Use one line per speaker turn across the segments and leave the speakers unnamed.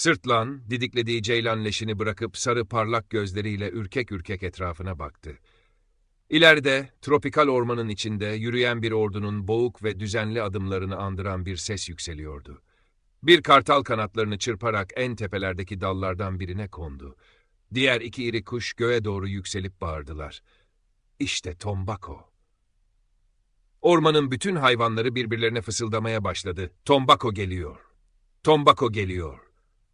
Sırtlan, didiklediği ceylan leşini bırakıp sarı parlak gözleriyle ürkek ürkek etrafına baktı. İleride, tropikal ormanın içinde yürüyen bir ordunun boğuk ve düzenli adımlarını andıran bir ses yükseliyordu. Bir kartal kanatlarını çırparak en tepelerdeki dallardan birine kondu. Diğer iki iri kuş göğe doğru yükselip bağırdılar. İşte Tombako. Ormanın bütün hayvanları birbirlerine fısıldamaya başladı. Tombako geliyor. Tombako geliyor.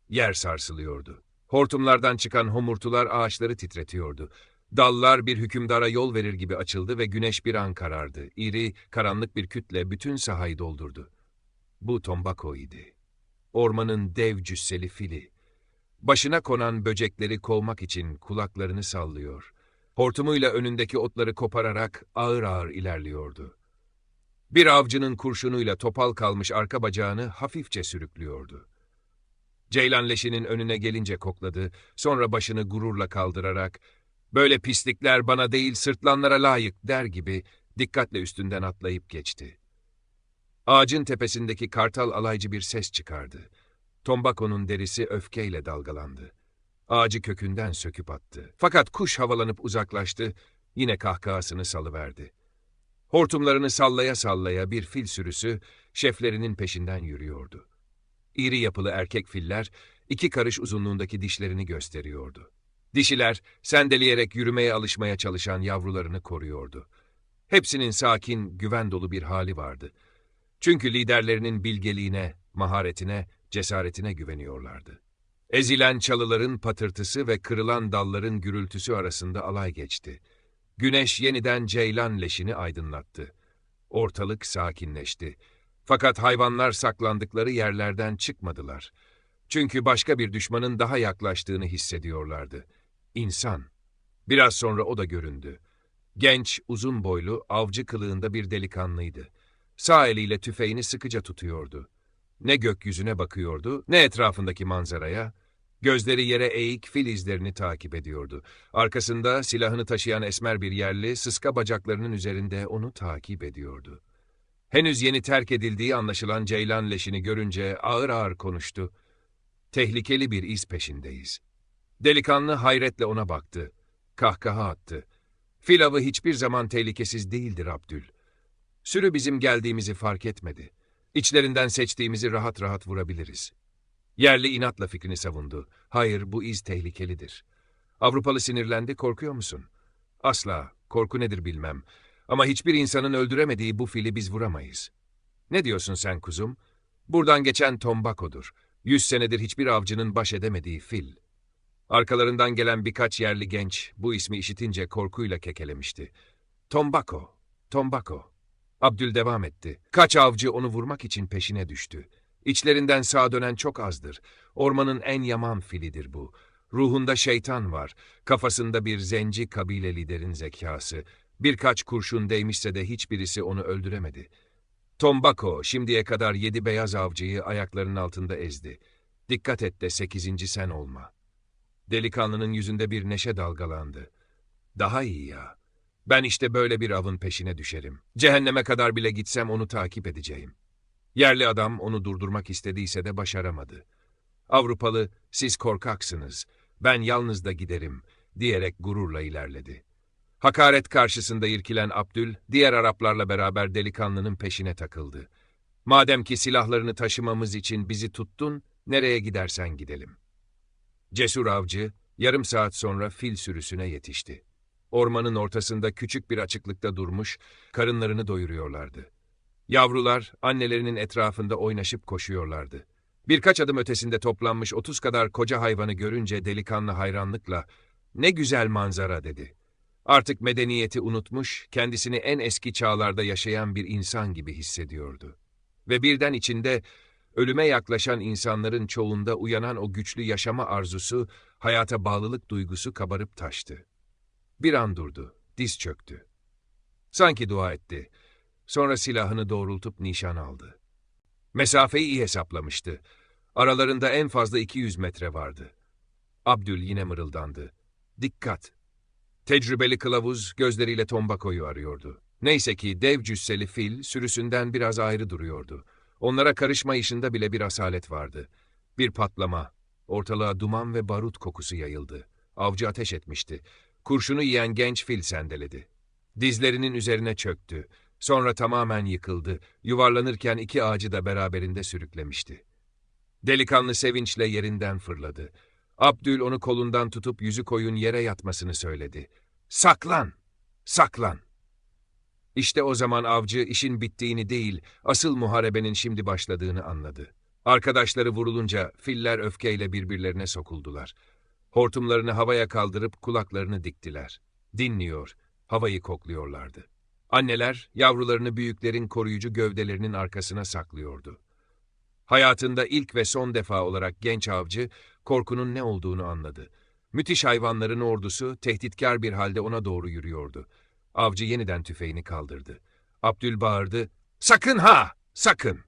Yer sarsılıyordu. Hortumlardan çıkan homurtular ağaçları titretiyordu. Dallar bir hükümdara yol verir gibi açıldı ve güneş bir an karardı. İri, karanlık bir kütle bütün sahayı doldurdu. Bu Tombako idi. Ormanın dev cüsseli fili. Başına konan böcekleri kovmak için kulaklarını sallıyor. Hortumuyla önündeki otları kopararak ağır ağır ilerliyordu. Bir avcının kurşunuyla topal kalmış arka bacağını hafifçe sürüklüyordu. Ceylan leşinin önüne gelince kokladı, sonra başını gururla kaldırarak, böyle pislikler bana değil sırtlanlara layık der gibi dikkatle üstünden atlayıp geçti. Ağacın tepesindeki kartal alaycı bir ses çıkardı. Tombako'nun derisi öfkeyle dalgalandı. Ağacı kökünden söküp attı. Fakat kuş havalanıp uzaklaştı, yine kahkahasını salıverdi. Hortumlarını sallaya sallaya bir fil sürüsü şeflerinin peşinden yürüyordu. İri yapılı erkek filler iki karış uzunluğundaki dişlerini gösteriyordu. Dişiler sendeleyerek yürümeye alışmaya çalışan yavrularını koruyordu. Hepsinin sakin, güven dolu bir hali vardı. Çünkü liderlerinin bilgeliğine, maharetine, cesaretine güveniyorlardı. Ezilen çalıların patırtısı ve kırılan dalların gürültüsü arasında alay geçti. Güneş yeniden ceylan leşini aydınlattı. Ortalık sakinleşti. Fakat hayvanlar saklandıkları yerlerden çıkmadılar. Çünkü başka bir düşmanın daha yaklaştığını hissediyorlardı. İnsan. Biraz sonra o da göründü. Genç, uzun boylu, avcı kılığında bir delikanlıydı. Sağ eliyle tüfeğini sıkıca tutuyordu. Ne gökyüzüne bakıyordu, ne etrafındaki manzaraya. Gözleri yere eğik fil izlerini takip ediyordu. Arkasında silahını taşıyan esmer bir yerli, sıska bacaklarının üzerinde onu takip ediyordu. Henüz yeni terk edildiği anlaşılan ceylan leşini görünce ağır ağır konuştu. Tehlikeli bir iz peşindeyiz. Delikanlı hayretle ona baktı. Kahkaha attı. Fil avı hiçbir zaman tehlikesiz değildir Abdül. Sürü bizim geldiğimizi fark etmedi. İçlerinden seçtiğimizi rahat rahat vurabiliriz. Yerli inatla fikrini savundu. Hayır, bu iz tehlikelidir. Avrupalı sinirlendi, korkuyor musun? Asla, korku nedir bilmem. Ama hiçbir insanın öldüremediği bu fili biz vuramayız. Ne diyorsun sen kuzum? Buradan geçen Tombako'dur. Yüz senedir hiçbir avcının baş edemediği fil. Arkalarından gelen birkaç yerli genç bu ismi işitince korkuyla kekelemişti. Tombako, Tombako. Abdül devam etti. Kaç avcı onu vurmak için peşine düştü. İçlerinden sağa dönen çok azdır. Ormanın en yaman filidir bu. Ruhunda şeytan var. Kafasında bir zenci kabile liderin zekası. Birkaç kurşun değmişse de hiçbirisi onu öldüremedi. Tombako şimdiye kadar yedi beyaz avcıyı ayaklarının altında ezdi. Dikkat et de sekizinci sen olma. Delikanlının yüzünde bir neşe dalgalandı. Daha iyi ya. Ben işte böyle bir avın peşine düşerim. Cehenneme kadar bile gitsem onu takip edeceğim. Yerli adam onu durdurmak istediyse de başaramadı. Avrupalı, siz korkaksınız, ben yalnız da giderim, diyerek gururla ilerledi. Hakaret karşısında irkilen Abdül, diğer Araplarla beraber delikanlının peşine takıldı. Madem ki silahlarını taşımamız için bizi tuttun, nereye gidersen gidelim. Cesur avcı, yarım saat sonra fil sürüsüne yetişti. Ormanın ortasında küçük bir açıklıkta durmuş, karınlarını doyuruyorlardı. Yavrular annelerinin etrafında oynaşıp koşuyorlardı. Birkaç adım ötesinde toplanmış otuz kadar koca hayvanı görünce delikanlı hayranlıkla ''Ne güzel manzara'' dedi. Artık medeniyeti unutmuş, kendisini en eski çağlarda yaşayan bir insan gibi hissediyordu. Ve birden içinde ölüme yaklaşan insanların çoğunda uyanan o güçlü yaşama arzusu, hayata bağlılık duygusu kabarıp taştı. Bir an durdu, diz çöktü. Sanki dua etti. Sonra silahını doğrultup nişan aldı. Mesafeyi iyi hesaplamıştı. Aralarında en fazla 200 metre vardı. Abdül yine mırıldandı. Dikkat! Tecrübeli kılavuz gözleriyle Tombako'yu arıyordu. Neyse ki dev cüsseli fil sürüsünden biraz ayrı duruyordu. Onlara karışma işinde bile bir asalet vardı. Bir patlama, Ortalığa duman ve barut kokusu yayıldı. Avcı ateş etmişti. Kurşunu yiyen genç fil sendeledi. Dizlerinin üzerine çöktü. Sonra tamamen yıkıldı. Yuvarlanırken iki ağacı da beraberinde sürüklemişti. Delikanlı sevinçle yerinden fırladı. Abdül onu kolundan tutup yüzü koyun yere yatmasını söyledi. Saklan! Saklan! İşte o zaman avcı işin bittiğini değil, asıl muharebenin şimdi başladığını anladı. Arkadaşları vurulunca filler öfkeyle birbirlerine sokuldular. Hortumlarını havaya kaldırıp kulaklarını diktiler. Dinliyor, havayı kokluyorlardı. Anneler yavrularını büyüklerin koruyucu gövdelerinin arkasına saklıyordu. Hayatında ilk ve son defa olarak genç avcı korkunun ne olduğunu anladı. Müthiş hayvanların ordusu tehditkar bir halde ona doğru yürüyordu. Avcı yeniden tüfeğini kaldırdı. Abdül bağırdı, ''Sakın ha! Sakın!''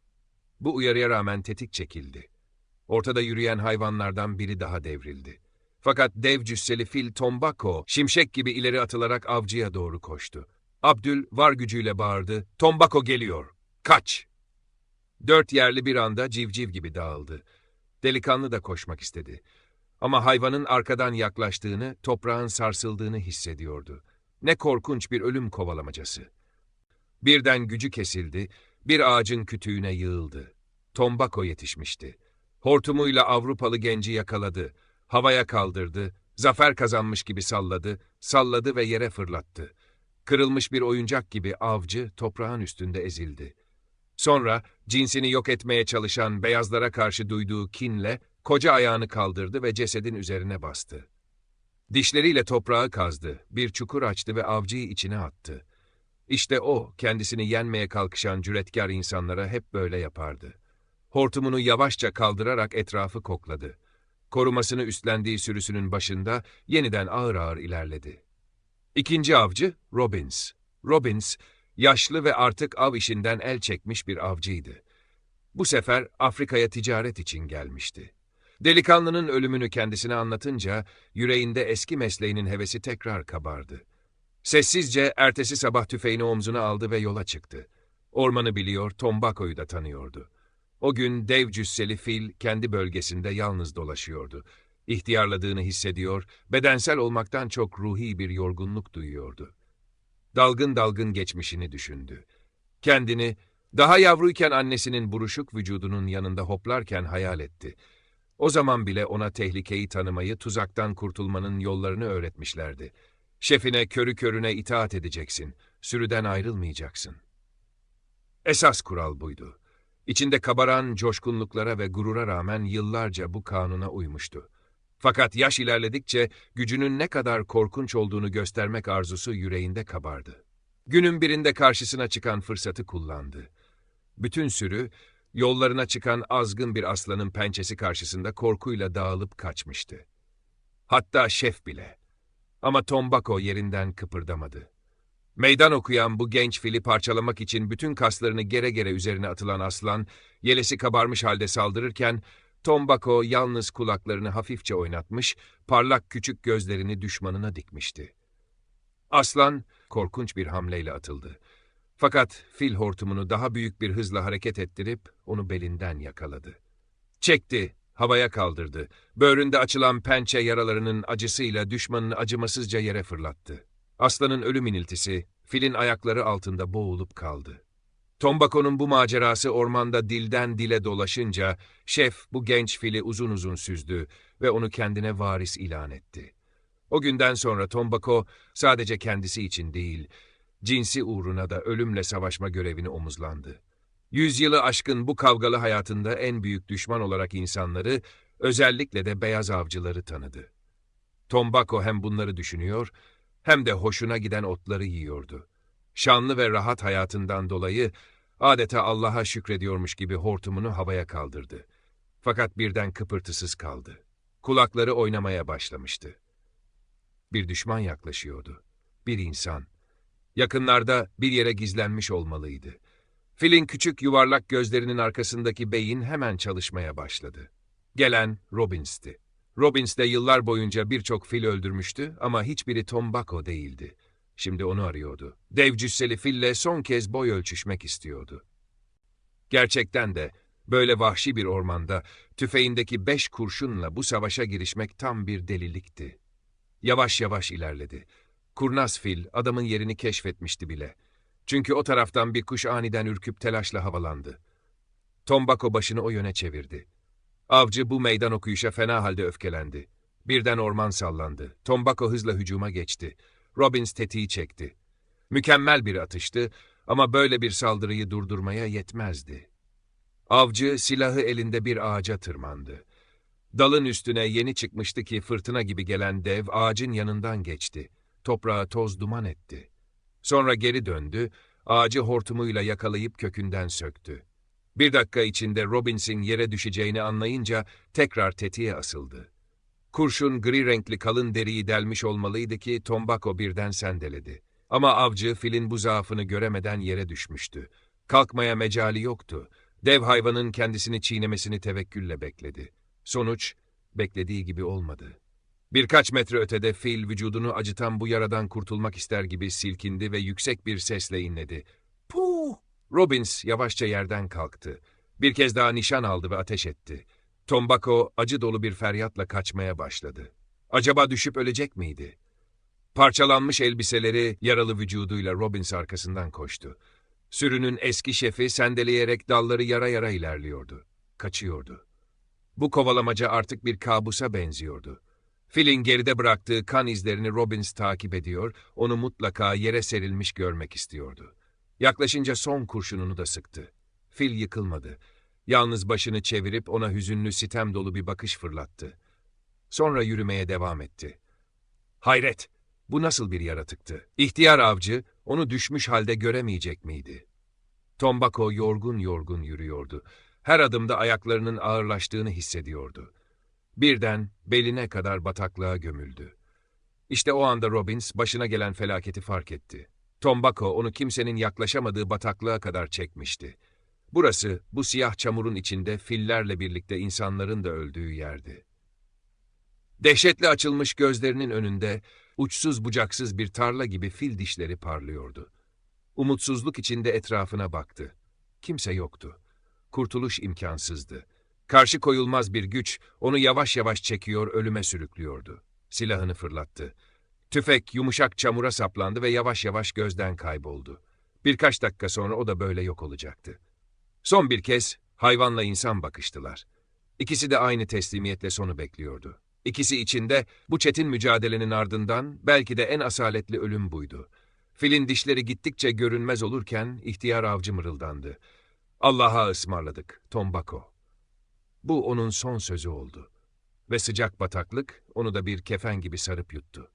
Bu uyarıya rağmen tetik çekildi. Ortada yürüyen hayvanlardan biri daha devrildi. Fakat dev cüsseli fil Tombako, şimşek gibi ileri atılarak avcıya doğru koştu. Abdül var gücüyle bağırdı, ''Tombako geliyor! Kaç!'' Dört yerli bir anda civciv gibi dağıldı. Delikanlı da koşmak istedi. Ama hayvanın arkadan yaklaştığını, toprağın sarsıldığını hissediyordu. Ne korkunç bir ölüm kovalamacası. Birden gücü kesildi, bir ağacın kütüğüne yığıldı. Tombako yetişmişti. Hortumuyla Avrupalı genci yakaladı. Havaya kaldırdı, zafer kazanmış gibi salladı, salladı ve yere fırlattı. Kırılmış bir oyuncak gibi avcı toprağın üstünde ezildi. Sonra cinsini yok etmeye çalışan beyazlara karşı duyduğu kinle koca ayağını kaldırdı ve cesedin üzerine bastı. Dişleriyle toprağı kazdı, bir çukur açtı ve avcıyı içine attı. İşte o, kendisini yenmeye kalkışan cüretkar insanlara hep böyle yapardı. Hortumunu yavaşça kaldırarak etrafı kokladı. Korumasını üstlendiği sürüsünün başında yeniden ağır ağır ilerledi. İkinci avcı, Robbins. Robbins, yaşlı ve artık av işinden el çekmiş bir avcıydı. Bu sefer Afrika'ya ticaret için gelmişti. Delikanlının ölümünü kendisine anlatınca yüreğinde eski mesleğinin hevesi tekrar kabardı. Sessizce ertesi sabah tüfeğini omzuna aldı ve yola çıktı. Ormanı biliyor, Tombako'yu da tanıyordu. O gün dev cüsseli fil kendi bölgesinde yalnız dolaşıyordu. İhtiyarladığını hissediyor, bedensel olmaktan çok ruhi bir yorgunluk duyuyordu. Dalgın dalgın geçmişini düşündü. Kendini, daha yavruyken annesinin buruşuk vücudunun yanında hoplarken hayal etti. O zaman bile ona tehlikeyi tanımayı, tuzaktan kurtulmanın yollarını öğretmişlerdi. Şefine körü körüne itaat edeceksin, sürüden ayrılmayacaksın. Esas kural buydu. İçinde kabaran coşkunluklara ve gurura rağmen yıllarca bu kanuna uymuştu. Fakat yaş ilerledikçe gücünün ne kadar korkunç olduğunu göstermek arzusu yüreğinde kabardı. Günün birinde karşısına çıkan fırsatı kullandı. Bütün sürü, yollarına çıkan azgın bir aslanın pençesi karşısında korkuyla dağılıp kaçmıştı. Hatta şef bile. Ama Tombako yerinden kıpırdamadı. Meydan okuyan bu genç fili parçalamak için bütün kaslarını gere gere üzerine atılan aslan, yelesi kabarmış halde saldırırken, Tombako yalnız kulaklarını hafifçe oynatmış, parlak küçük gözlerini düşmanına dikmişti. Aslan korkunç bir hamleyle atıldı. Fakat fil hortumunu daha büyük bir hızla hareket ettirip onu belinden yakaladı. Çekti, havaya kaldırdı. Böğründe açılan pençe yaralarının acısıyla düşmanını acımasızca yere fırlattı. Aslanın ölüm iniltisi, filin ayakları altında boğulup kaldı. Tombako'nun bu macerası ormanda dilden dile dolaşınca, şef bu genç fili uzun uzun süzdü ve onu kendine varis ilan etti. O günden sonra Tombako sadece kendisi için değil, cinsi uğruna da ölümle savaşma görevini omuzlandı. Yüzyılı aşkın bu kavgalı hayatında en büyük düşman olarak insanları, özellikle de beyaz avcıları tanıdı. Tombako hem bunları düşünüyor, hem de hoşuna giden otları yiyordu. Şanlı ve rahat hayatından dolayı adeta Allah'a şükrediyormuş gibi hortumunu havaya kaldırdı. Fakat birden kıpırtısız kaldı. Kulakları oynamaya başlamıştı. Bir düşman yaklaşıyordu. Bir insan. Yakınlarda bir yere gizlenmiş olmalıydı. Filin küçük yuvarlak gözlerinin arkasındaki beyin hemen çalışmaya başladı. Gelen Robbins'ti. Robbins de yıllar boyunca birçok fil öldürmüştü ama hiçbiri Tombako değildi. Şimdi onu arıyordu. Dev cüsseli fille son kez boy ölçüşmek istiyordu. Gerçekten de Böyle vahşi bir ormanda tüfeğindeki beş kurşunla bu savaşa girişmek tam bir delilikti. Yavaş yavaş ilerledi. Kurnaz fil adamın yerini keşfetmişti bile. Çünkü o taraftan bir kuş aniden ürküp telaşla havalandı. Tombako başını o yöne çevirdi. Avcı bu meydan okuyuşa fena halde öfkelendi. Birden orman sallandı. Tombako hızla hücuma geçti. Robbins tetiği çekti. Mükemmel bir atıştı ama böyle bir saldırıyı durdurmaya yetmezdi. Avcı silahı elinde bir ağaca tırmandı. Dalın üstüne yeni çıkmıştı ki fırtına gibi gelen dev ağacın yanından geçti. Toprağı toz duman etti. Sonra geri döndü, ağacı hortumuyla yakalayıp kökünden söktü. Bir dakika içinde Robbins'in yere düşeceğini anlayınca tekrar tetiğe asıldı. Kurşun gri renkli kalın deriyi delmiş olmalıydı ki Tombako birden sendeledi. Ama avcı filin bu zaafını göremeden yere düşmüştü. Kalkmaya mecali yoktu. Dev hayvanın kendisini çiğnemesini tevekkülle bekledi. Sonuç, beklediği gibi olmadı. Birkaç metre ötede fil vücudunu acıtan bu yaradan kurtulmak ister gibi silkindi ve yüksek bir sesle inledi. Puh! Robbins yavaşça yerden kalktı. Bir kez daha nişan aldı ve ateş etti. Tombako acı dolu bir feryatla kaçmaya başladı. Acaba düşüp ölecek miydi? Parçalanmış elbiseleri, yaralı vücuduyla Robbins arkasından koştu. Sürünün eski şefi sendeleyerek dalları yara yara ilerliyordu. Kaçıyordu. Bu kovalamaca artık bir kabusa benziyordu. Filin geride bıraktığı kan izlerini Robbins takip ediyor, onu mutlaka yere serilmiş görmek istiyordu. Yaklaşınca son kurşununu da sıktı. Fil yıkılmadı. Yalnız başını çevirip ona hüzünlü sitem dolu bir bakış fırlattı. Sonra yürümeye devam etti. Hayret! Bu nasıl bir yaratıktı? İhtiyar avcı onu düşmüş halde göremeyecek miydi? Tombako yorgun yorgun yürüyordu. Her adımda ayaklarının ağırlaştığını hissediyordu. Birden beline kadar bataklığa gömüldü. İşte o anda Robbins başına gelen felaketi fark etti. Tombako onu kimsenin yaklaşamadığı bataklığa kadar çekmişti. Burası, bu siyah çamurun içinde fillerle birlikte insanların da öldüğü yerdi. Dehşetle açılmış gözlerinin önünde, uçsuz bucaksız bir tarla gibi fil dişleri parlıyordu. Umutsuzluk içinde etrafına baktı. Kimse yoktu. Kurtuluş imkansızdı. Karşı koyulmaz bir güç onu yavaş yavaş çekiyor, ölüme sürüklüyordu. Silahını fırlattı. Tüfek yumuşak çamura saplandı ve yavaş yavaş gözden kayboldu. Birkaç dakika sonra o da böyle yok olacaktı. Son bir kez hayvanla insan bakıştılar. İkisi de aynı teslimiyetle sonu bekliyordu. İkisi içinde bu çetin mücadelenin ardından belki de en asaletli ölüm buydu. Filin dişleri gittikçe görünmez olurken ihtiyar avcı mırıldandı. Allah'a ısmarladık, Tombako. Bu onun son sözü oldu. Ve sıcak bataklık onu da bir kefen gibi sarıp yuttu.